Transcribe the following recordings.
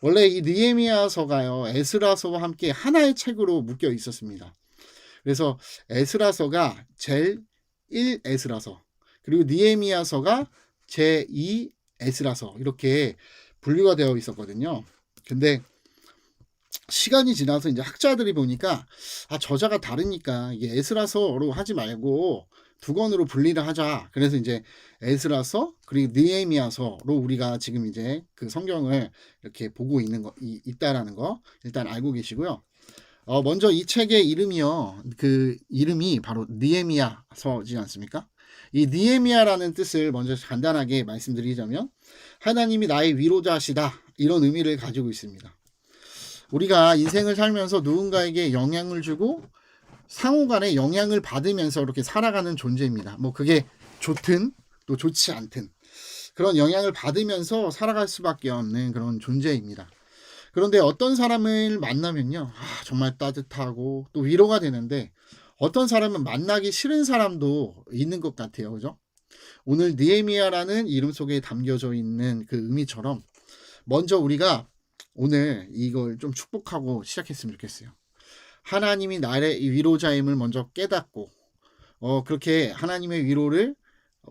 원래 이 느헤미야서가요 에스라서와 함께 하나의 책으로 묶여 있었습니다. 그래서 에스라서가 제1 에스라서 그리고 느헤미야서가 제2 에스라서 이렇게 분류가 되어 있었거든요. 근데 시간이 지나서 이제 학자들이 보니까 아 저자가 다르니까 이게 에스라서로 하지 말고 두 권으로 분리를 하자. 그래서 이제 에스라서 그리고 느헤미야서로 우리가 지금 이제 그 성경을 이렇게 보고 있는 거 이, 있다라는 거 일단 알고 계시고요. 어 먼저 이 책의 이름이요. 그 이름이 바로 느헤미야서지 않습니까? 이 느헤미야라는 뜻을 먼저 간단하게 말씀드리자면 하나님이 나의 위로자시다 이런 의미를 가지고 있습니다. 우리가 인생을 살면서 누군가에게 영향을 주고 상호간에 영향을 받으면서 이렇게 살아가는 존재입니다. 뭐 그게 좋든 또 좋지 않든 그런 영향을 받으면서 살아갈 수밖에 없는 그런 존재입니다. 그런데 어떤 사람을 만나면요, 아, 정말 따뜻하고 또 위로가 되는데 어떤 사람은 만나기 싫은 사람도 있는 것 같아요, 그죠? 오늘 느헤미야라는 이름 속에 담겨져 있는 그 의미처럼 먼저 우리가 오늘 이걸 좀 축복하고 시작했으면 좋겠어요. 하나님이 나의 위로자임을 먼저 깨닫고 어 그렇게 하나님의 위로를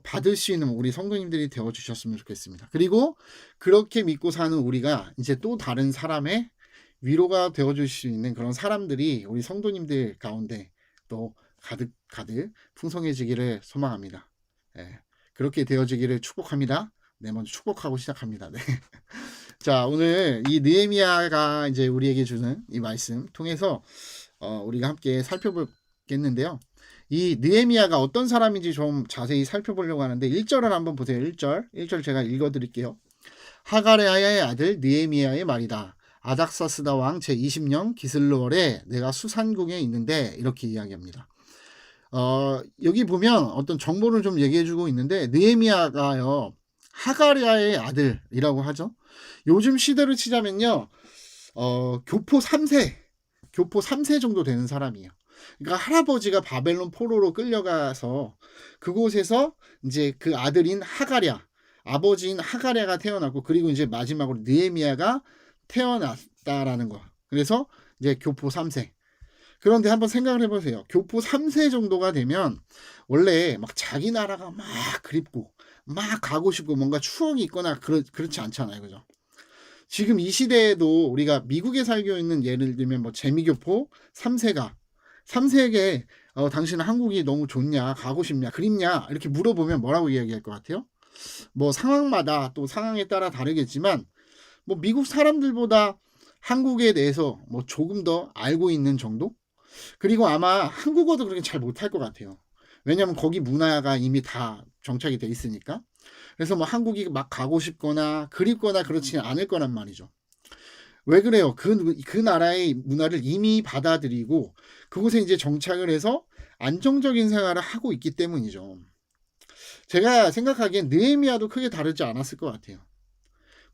받을 수 있는 우리 성도님들이 되어 주셨으면 좋겠습니다. 그리고 그렇게 믿고 사는 우리가 이제 또 다른 사람의 위로가 되어 줄 수 있는 그런 사람들이 우리 성도님들 가운데 또 가득 가득 풍성해지기를 소망합니다. 예, 그렇게 되어지기를 축복합니다. 네, 먼저 축복하고 시작합니다. 네. 자, 오늘 이 느헤미야가 이제 우리에게 주는 이 말씀 통해서 어, 우리가 함께 살펴보겠는데요. 이 느헤미야가 어떤 사람인지 좀 자세히 살펴보려고 하는데 1절을 한번 보세요. 1절. 1절 제가 읽어 드릴게요. 하가레아의 아들 느헤미야의 말이다. 아닥사스다 왕 제20년 기슬로월에 내가 수산궁에 있는데 이렇게 이야기합니다. 어, 여기 보면 어떤 정보를 좀 얘기해 주고 있는데 느헤미야가요. 하가리아의 아들이라고 하죠. 요즘 시대로 치자면요. 어, 교포 3세, 교포 3세 정도 되는 사람이에요. 그러니까 할아버지가 바벨론 포로로 끌려가서 그곳에서 이제 그 아들인 하가랴, 아버지인 하가랴가 태어났고 그리고 이제 마지막으로 느헤미야가 태어났다라는 거. 그래서 이제 교포 3세. 그런데 한번 생각을 해보세요. 교포 3세 정도가 되면 원래 막 자기 나라가 막 그립고 막 가고 싶고 뭔가 추억이 있거나 그렇, 그렇지 않잖아요. 그죠? 지금 이 시대에도 우리가 미국에 살고 있는 예를 들면 뭐 재미교포 3세가 3세에게 어, 당신은 한국이 너무 좋냐, 가고 싶냐, 그립냐 이렇게 물어보면 뭐라고 이야기할 것 같아요? 뭐 상황마다 또 상황에 따라 다르겠지만 뭐 미국 사람들보다 한국에 대해서 뭐 조금 더 알고 있는 정도? 그리고 아마 한국어도 그렇게 잘 못할 것 같아요. 왜냐면 거기 문화가 이미 다 정착이 돼 있으니까. 그래서 뭐 한국이 막 가고 싶거나 그립거나 그렇지 않을 거란 말이죠. 왜 그래요? 그, 그 나라의 문화를 이미 받아들이고 그곳에 이제 정착을 해서 안정적인 생활을 하고 있기 때문이죠. 제가 생각하기엔 느헤미야도 크게 다르지 않았을 것 같아요.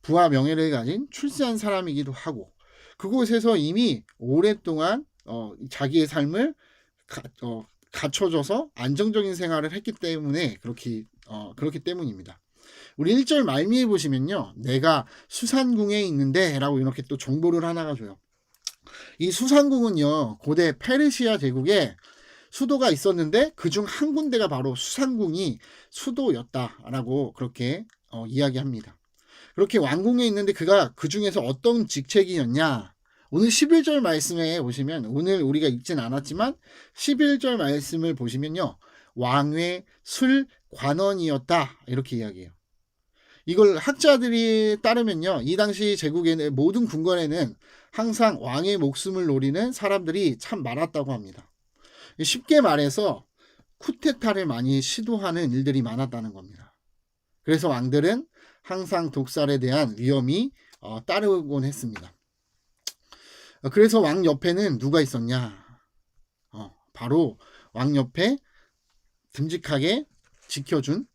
부와 명예를 가진 출세한 사람이기도 하고 그곳에서 이미 오랫동안 어, 자기의 삶을 가, 어, 갖춰져서 안정적인 생활을 했기 때문에 그렇게 어, 그렇기 때문입니다. 우리 1절 말미에 보시면요. 내가 수산궁에 있는데 라고 이렇게 또 정보를 하나가 줘요. 이 수산궁은요. 고대 페르시아 제국에 수도가 있었는데 그중 한 군데가 바로 수산궁이 수도였다라고 그렇게 어, 이야기합니다. 그렇게 왕궁에 있는데 그가 그 중에서 어떤 직책이었냐? 오늘 11절 말씀에 보시면 오늘 우리가 읽진 않았지만 11절 말씀을 보시면요. 왕의 술 관원이었다. 이렇게 이야기해요. 이걸 학자들이 따르면요. 이 당시 제국에는 모든 궁궐에는 항상 왕의 목숨을 노리는 사람들이 참 많았다고 합니다. 쉽게 말해서 쿠데타를 많이 시도하는 일들이 많았다는 겁니다. 그래서 왕들은 항상 독살에 대한 위험이 어, 따르곤 했습니다. 어, 그래서 왕 옆에는 누가 있었냐? 어, 바로 왕 옆에 듬직하게 지켜준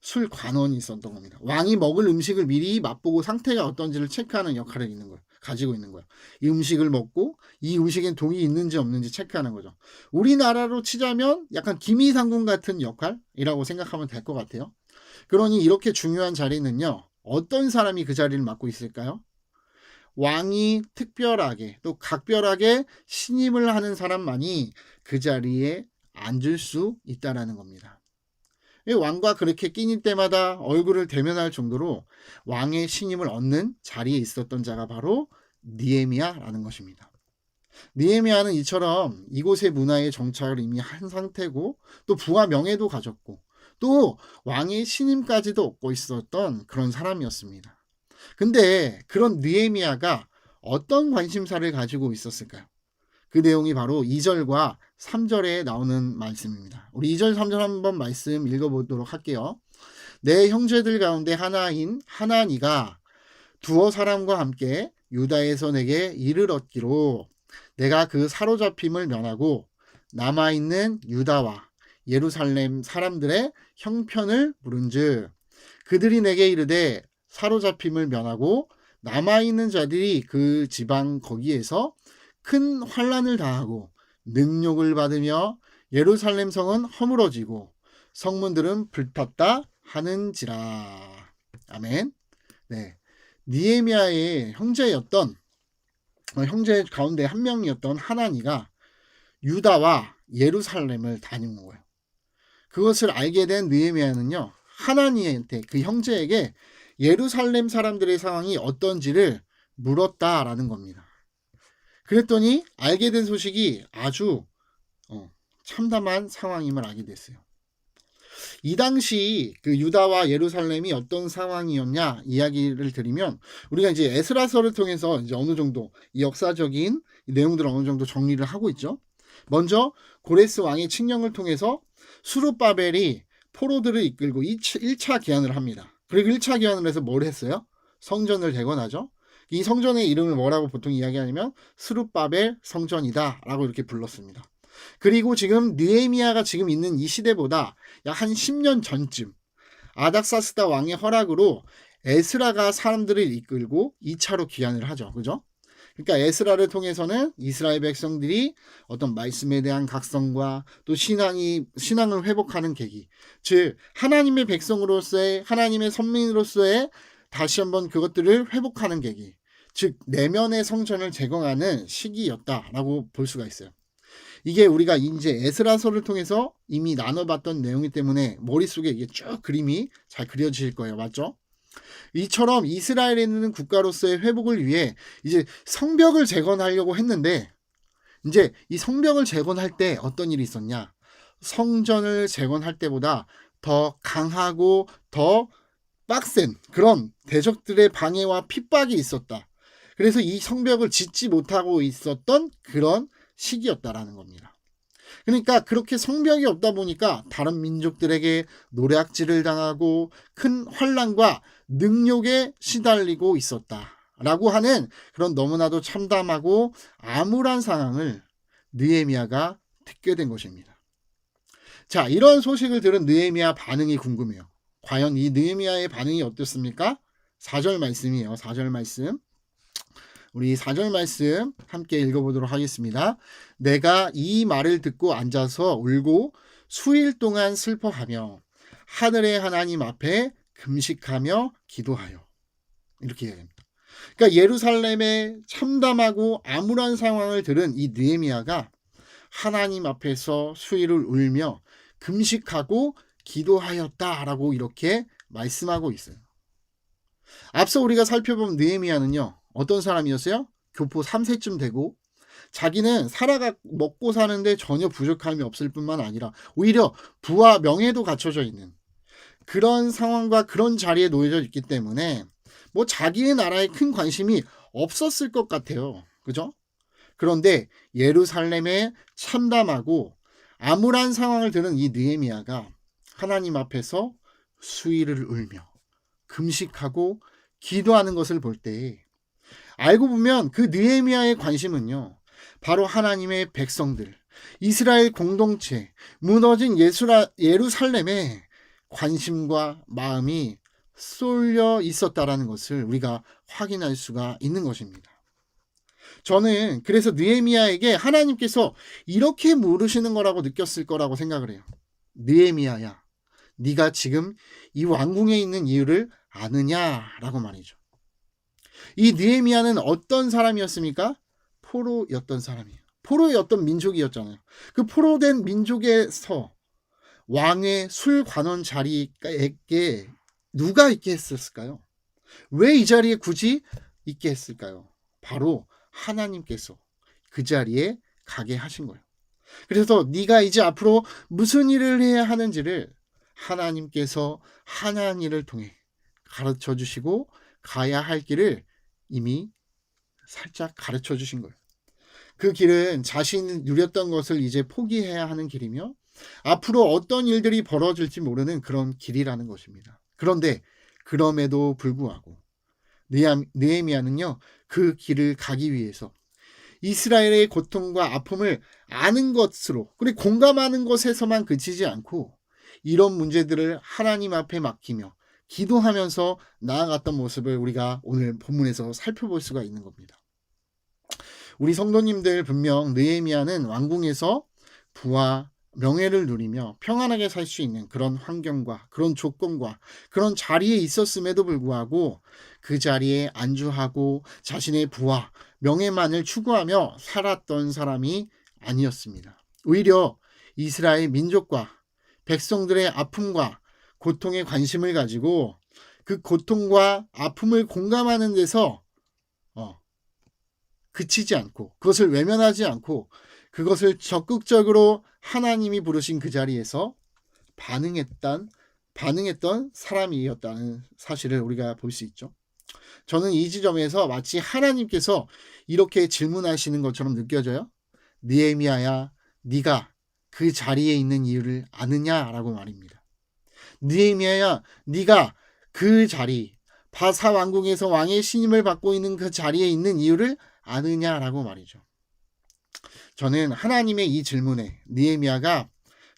술 관원이 있었던 겁니다. 왕이 먹을 음식을 미리 맛보고 상태가 어떤지를 체크하는 역할을 있는 거예요. 가지고 있는 거예요. 이 음식을 먹고 이 음식엔 독이 있는지 없는지 체크하는 거죠. 우리나라로 치자면 약간 기미상궁 같은 역할이라고 생각하면 될 것 같아요. 그러니 이렇게 중요한 자리는요. 어떤 사람이 그 자리를 맡고 있을까요? 왕이 특별하게 또 각별하게 신임을 하는 사람만이 그 자리에 앉을 수 있다라는 겁니다. 이 왕과 그렇게 끼니 때마다 얼굴을 대면할 정도로 왕의 신임을 얻는 자리에 있었던 자가 바로 니에미아라는 것입니다. 니에미아는 이처럼 이곳의 문화의 정착을 이미 한 상태고 또 부와 명예도 가졌고 또 왕의 신임까지도 얻고 있었던 그런 사람이었습니다. 근데 그런 느에미아가 어떤 관심사를 가지고 있었을까요? 그 내용이 바로 2절과 3절에 나오는 말씀입니다. 우리 2절, 3절 한번 말씀 읽어보도록 할게요. 내 형제들 가운데 하나인 하나니가 두어 사람과 함께 유다에서 내게 얻기로 내가 그 사로잡힘을 면하고 남아있는 유다와 예루살렘 사람들의 형편을 물은즉 그들이 내게 이르되 사로잡힘을 면하고 남아있는 자들이 그 지방 거기에서 큰 환란을 당하고 능욕을 받으며 예루살렘 성은 허물어지고 성문들은 불탔다 하는지라. 아멘. 네. 니에미아의 형제였던 어, 형제 가운데 한 명이었던 하나니가 유다와 예루살렘을 다녀온 거예요. 그것을 알게 된 느헤미야는요. 하나니한테 그 형제에게 예루살렘 사람들의 상황이 어떤지를 물었다라는 겁니다. 그랬더니 알게 된 소식이 아주 어, 참담한 상황임을 알게 됐어요. 이 당시 그 유다와 예루살렘이 어떤 상황이었냐 이야기를 드리면 우리가 이제 에스라서를 통해서 이제 어느 정도 이 역사적인 내용들을 어느 정도 정리를 하고 있죠. 먼저 고레스 왕의 칙령을 통해서 수르바벨이 포로들을 이끌고 1차 기한을 합니다. 그리고 1차 기한을 해서 뭘 했어요? 성전을 대건하죠. 이 성전의 이름을 뭐라고 보통 이야기하냐면 스룹바벨 성전이다라고 이렇게 불렀습니다. 그리고 지금 느에미아가 지금 있는 이 시대보다 약 한 10년 전쯤 아닥사스다 왕의 허락으로 에스라가 사람들을 이끌고 2차로 귀환을 하죠. 그죠? 그러니까 에스라를 통해서는 이스라엘 백성들이 어떤 말씀에 대한 각성과 또 신앙이 신앙을 회복하는 계기, 즉 하나님의 백성으로서의 하나님의 선민으로서의 다시 한번 그것들을 회복하는 계기, 즉 내면의 성전을 제공하는 시기였다라고 볼 수가 있어요. 이게 우리가 이제 에스라서를 통해서 이미 나눠봤던 내용이기 때문에 머릿속에 이게 쭉 그림이 잘 그려질 거예요. 맞죠? 이처럼 이스라엘에 있는 국가로서의 회복을 위해 이제 성벽을 재건하려고 했는데 이제 이 성벽을 재건할 때 어떤 일이 있었냐? 성전을 재건할 때보다 더 강하고 더 빡센 그런 대적들의 방해와 핍박이 있었다. 그래서 이 성벽을 짓지 못하고 있었던 그런 시기였다라는 겁니다. 그러니까 그렇게 성벽이 없다 보니까 다른 민족들에게 노략질을 당하고 큰 환란과 능욕에 시달리고 있었다 라고 하는 그런 너무나도 참담하고 암울한 상황을 느에미아가 듣게 된 것입니다. 자, 이런 소식을 들은 느에미아 반응이 궁금해요. 과연 이 느에미아의 반응이 어떻습니까? 4절 말씀이에요. 4절 말씀. 우리 4절 말씀 함께 읽어보도록 하겠습니다. 내가 이 말을 듣고 앉아서 울고 수일 동안 슬퍼하며 하늘의 하나님 앞에 금식하며 기도하여. 이렇게 이야기합니다. 그러니까 예루살렘의 참담하고 암울한 상황을 들은 이 느헤미야가 하나님 앞에서 수일을 울며 금식하고 기도하였다라고 이렇게 말씀하고 있어요. 앞서 우리가 살펴본 느헤미야는요. 어떤 사람이었어요? 교포 3세쯤 되고 자기는 살아가 먹고 사는데 전혀 부족함이 없을 뿐만 아니라 오히려 부와 명예도 갖춰져 있는 그런 상황과 그런 자리에 놓여져 있기 때문에 뭐 자기의 나라에 큰 관심이 없었을 것 같아요. 그죠? 그런데 예루살렘에 참담하고 암울한 상황을 드는 이 느헤미야가 하나님 앞에서 수위를 울며 금식하고 기도하는 것을 볼 때 알고 보면 그 느헤미야의 관심은요. 바로 하나님의 백성들, 이스라엘 공동체, 무너진 예수라, 예루살렘에 관심과 마음이 쏠려 있었다라는 것을 우리가 확인할 수가 있는 것입니다. 저는 그래서 느헤미야에게 하나님께서 이렇게 물으시는 거라고 느꼈을 거라고 생각을 해요. 느헤미야야, 네가 지금 이 왕궁에 있는 이유를 아느냐라고 말이죠. 이 느헤미야는 어떤 사람이었습니까? 포로였던 사람이에요. 포로였던 민족이었잖아요. 그 포로된 민족에서 왕의 술 관원 자리에 누가 있게 했었을까요? 왜 이 자리에 굳이 있게 했을까요? 바로 하나님께서 그 자리에 가게 하신 거예요. 그래서 네가 이제 앞으로 무슨 일을 해야 하는지를 하나님께서 하나님을 통해 가르쳐 주시고 가야 할 길을 이미 살짝 가르쳐 주신 거예요. 그 길은 자신이 누렸던 것을 이제 포기해야 하는 길이며 앞으로 어떤 일들이 벌어질지 모르는 그런 길이라는 것입니다. 그런데 그럼에도 불구하고 느헤미야는요 그 길을 가기 위해서 이스라엘의 고통과 아픔을 아는 것으로 그리고 공감하는 것에서만 그치지 않고 이런 문제들을 하나님 앞에 맡기며 기도하면서 나아갔던 모습을 우리가 오늘 본문에서 살펴볼 수가 있는 겁니다. 우리 성도님들 분명 느헤미야는 왕궁에서 부와 명예를 누리며 평안하게 살 수 있는 그런 환경과 그런 조건과 그런 자리에 있었음에도 불구하고 그 자리에 안주하고 자신의 부와 명예만을 추구하며 살았던 사람이 아니었습니다. 오히려 이스라엘 민족과 백성들의 아픔과 고통에 관심을 가지고 그 고통과 아픔을 공감하는 데서 어, 그치지 않고 그것을 외면하지 않고 그것을 적극적으로 하나님이 부르신 그 자리에서 반응했던 반응했던 사람이었다는 사실을 우리가 볼 수 있죠. 저는 이 지점에서 마치 하나님께서 이렇게 질문하시는 것처럼 느껴져요. 니에미아야, 네가 그 자리에 있는 이유를 아느냐라고 말입니다. 니에미아야, 네가 그 자리, 바사 왕궁에서 왕의 신임을 받고 있는 그 자리에 있는 이유를 아느냐라고 말이죠. 저는 하나님의 이 질문에 니에미아가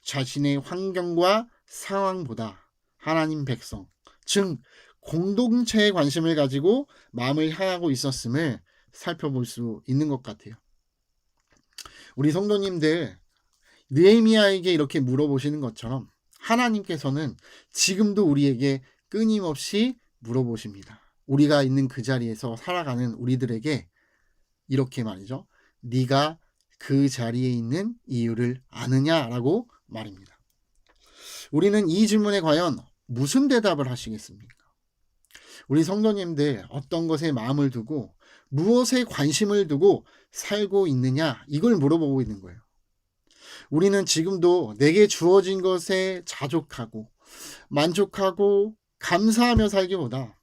자신의 환경과 상황보다 하나님 백성, 즉 공동체에 관심을 가지고 마음을 향하고 있었음을 살펴볼 수 있는 것 같아요. 우리 성도님들 느헤미야에게 이렇게 물어보시는 것처럼 하나님께서는 지금도 우리에게 끊임없이 물어보십니다. 우리가 있는 그 자리에서 살아가는 우리들에게 이렇게 말이죠. 네가 그 자리에 있는 이유를 아느냐라고 말입니다. 우리는 이 질문에 과연 무슨 대답을 하시겠습니까? 우리 성도님들 어떤 것에 마음을 두고 무엇에 관심을 두고 살고 있느냐 이걸 물어보고 있는 거예요. 우리는 지금도 내게 주어진 것에 자족하고 만족하고 감사하며 살기보다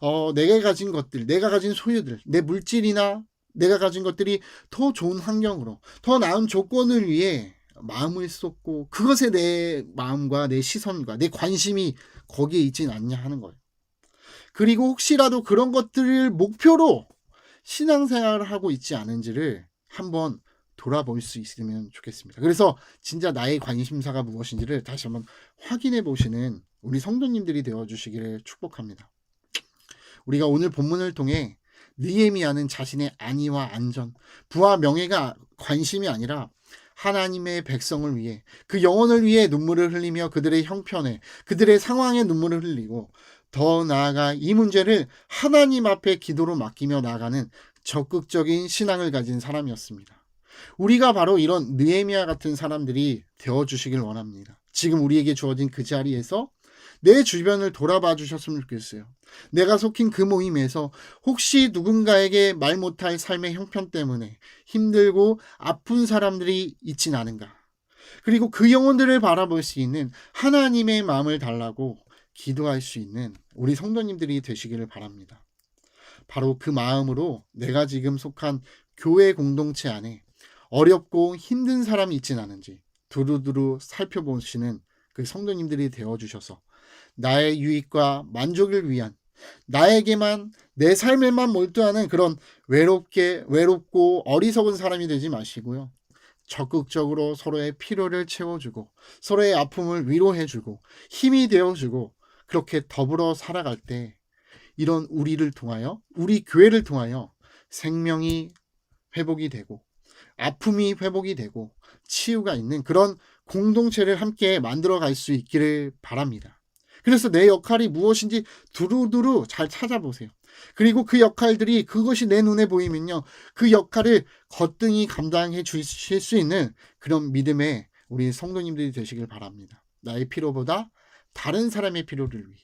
어, 내가 가진 것들, 내가 가진 소유들, 내 물질이나 내가 가진 것들이 더 좋은 환경으로, 더 나은 조건을 위해 마음을 쏟고 그것에 내 마음과 내 시선과 내 관심이 거기에 있진 않냐 하는 거예요. 그리고 혹시라도 그런 것들을 목표로 신앙생활을 하고 있지 않은지를 한번 돌아볼 수 있으면 좋겠습니다. 그래서 진짜 나의 관심사가 무엇인지를 다시 한번 확인해 보시는 우리 성도님들이 되어 주시기를 축복합니다. 우리가 오늘 본문을 통해 느헤미야는 자신의 안위와 안전, 부와 명예가 관심이 아니라 하나님의 백성을 위해 그 영혼을 위해 눈물을 흘리며 그들의 형편에 그들의 상황에 눈물을 흘리고 더 나아가 이 문제를 하나님 앞에 기도로 맡기며 나가는 적극적인 신앙을 가진 사람이었습니다. 우리가 바로 이런 느헤미야 같은 사람들이 되어 주시길 원합니다. 지금 우리에게 주어진 그 자리에서 내 주변을 돌아봐 주셨으면 좋겠어요. 내가 속힌 그 모임에서 혹시 누군가에게 말 못할 삶의 형편 때문에 힘들고 아픈 사람들이 있진 않은가. 그리고 그 영혼들을 바라볼 수 있는 하나님의 마음을 달라고 기도할 수 있는 우리 성도님들이 되시기를 바랍니다. 바로 그 마음으로 내가 지금 속한 교회 공동체 안에 어렵고 힘든 사람이 있진 않은지 두루두루 살펴보시는 그 성도님들이 되어 주셔서 나의 유익과 만족을 위한 나에게만 내 삶에만 몰두하는 그런 외롭게 외롭고 어리석은 사람이 되지 마시고요. 적극적으로 서로의 필요를 채워주고 서로의 아픔을 위로해주고 힘이 되어주고 그렇게 더불어 살아갈 때 이런 우리를 통하여 우리 교회를 통하여 생명이 회복이 되고 아픔이 회복이 되고 치유가 있는 그런 공동체를 함께 만들어 갈 수 있기를 바랍니다. 그래서 내 역할이 무엇인지 두루두루 잘 찾아보세요. 그리고 그 역할들이 그것이 내 눈에 보이면요. 그 역할을 거뜬히 감당해 주실 수 있는 그런 믿음의 우리 성도님들이 되시길 바랍니다. 나의 필요보다 다른 사람의 필요를 위해.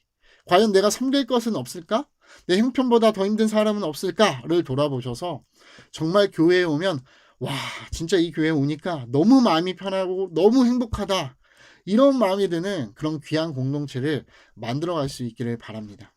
과연 내가 섬길 것은 없을까? 내 형편보다 더 힘든 사람은 없을까를 돌아보셔서 정말 교회에 오면 와 진짜 이 교회에 오니까 너무 마음이 편하고 너무 행복하다 이런 마음이 드는 그런 귀한 공동체를 만들어갈 수 있기를 바랍니다.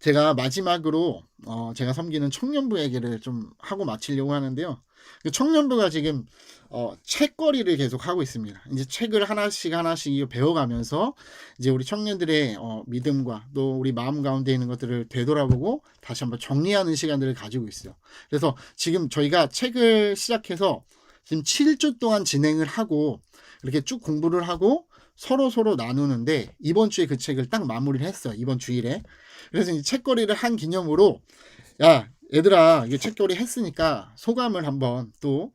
제가 마지막으로 어, 제가 섬기는 청년부 얘기를 좀 하고 마치려고 하는데요. 그 청년부가 지금 어, 책거리를 계속 하고 있습니다. 이제 책을 하나씩 하나씩 배워가면서 이제 우리 청년들의 어, 믿음과 또 우리 마음 가운데 있는 것들을 되돌아보고 다시 한번 정리하는 시간들을 가지고 있어요. 그래서 지금 저희가 책을 시작해서 지금 7주 동안 진행을 하고 이렇게 쭉 공부를 하고 서로 서로 나누는데 이번 주에 그 책을 딱 마무리를 했어요. 이번 주일에. 그래서 이제 책거리를 한 기념으로 야 얘들아 이게 책거리 했으니까 소감을 한번 또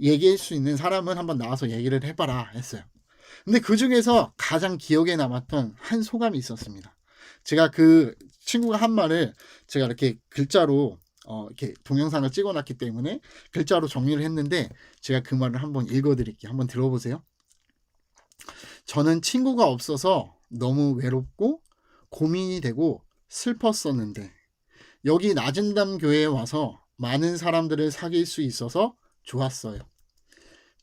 얘기할 수 있는 사람은 한번 나와서 얘기를 해봐라 했어요. 근데 그 중에서 가장 기억에 남았던 한 소감이 있었습니다. 제가 그 친구가 한 말을 제가 이렇게 글자로 어, 이렇게 동영상을 찍어놨기 때문에 글자로 정리를 했는데 제가 그 말을 한번 읽어드릴게요. 한번 들어보세요. 저는 친구가 없어서 너무 외롭고 고민이 되고 슬펐었는데 여기 낮은담 교회에 와서 많은 사람들을 사귈 수 있어서 좋았어요.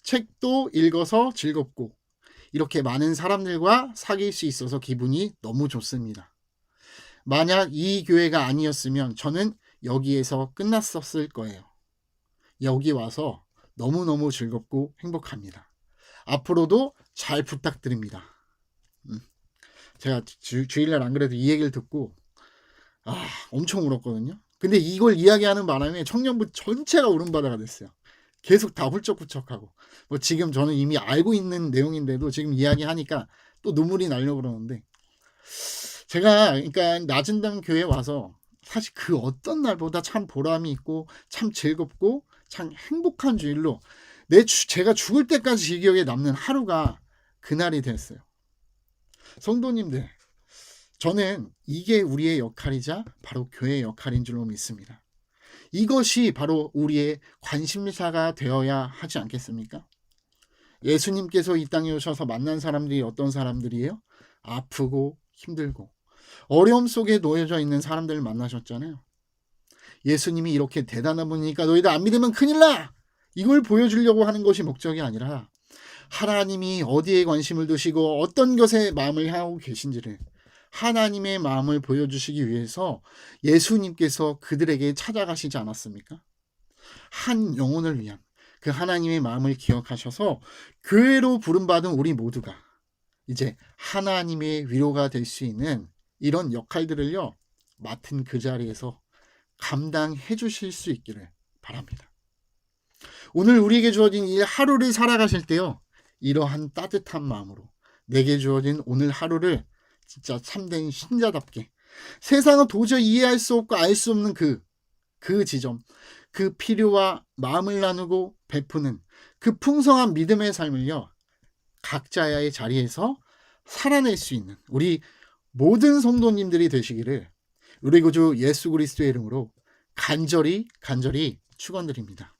책도 읽어서 즐겁고 이렇게 많은 사람들과 사귈 수 있어서 기분이 너무 좋습니다. 만약 이 교회가 아니었으면 저는 여기에서 끝났었을 거예요. 여기 와서 너무너무 즐겁고 행복합니다. 앞으로도 잘 부탁드립니다. 음. 제가 주, 주일날 안 그래도 이 얘기를 듣고 아 엄청 울었거든요. 근데 이걸 이야기하는 바람에 청년부 전체가 울음바다가 됐어요. 계속 다 훌쩍훌쩍하고 뭐 지금 저는 이미 알고 있는 내용인데도 지금 이야기하니까 또 눈물이 나려고 그러는데 제가 그러니까 낮은 당 교회 와서 사실 그 어떤 날보다 참 보람이 있고 참 즐겁고 참 행복한 주일로 내 주, 제가 죽을 때까지 이 기억에 남는 하루가 그날이 됐어요. 성도님들, 저는 이게 우리의 역할이자 바로 교회의 역할인 줄로 믿습니다. 이것이 바로 우리의 관심사가 되어야 하지 않겠습니까? 예수님께서 이 땅에 오셔서 만난 사람들이 어떤 사람들이에요? 아프고 힘들고 어려움 속에 놓여져 있는 사람들을 만나셨잖아요. 예수님이 이렇게 대단한 분이니까 너희들 안 믿으면 큰일 나! 이걸 보여주려고 하는 것이 목적이 아니라 하나님이 어디에 관심을 두시고 어떤 것에 마음을 향하고 계신지를 하나님의 마음을 보여주시기 위해서 예수님께서 그들에게 찾아가시지 않았습니까? 한 영혼을 위한 그 하나님의 마음을 기억하셔서 교회로 부름받은 우리 모두가 이제 하나님의 위로가 될 수 있는 이런 역할들을요, 맡은 그 자리에서 감당해 주실 수 있기를 바랍니다. 오늘 우리에게 주어진 이 하루를 살아가실 때요, 이러한 따뜻한 마음으로 내게 주어진 오늘 하루를 진짜 참된 신자답게 세상은 도저히 이해할 수 없고 알 수 없는 그, 그 지점, 그 필요와 마음을 나누고 베푸는 그 풍성한 믿음의 삶을요, 각자의 자리에서 살아낼 수 있는 우리 모든 성도님들이 되시기를 우리 구주 예수 그리스도의 이름으로 간절히 간절히 축원드립니다.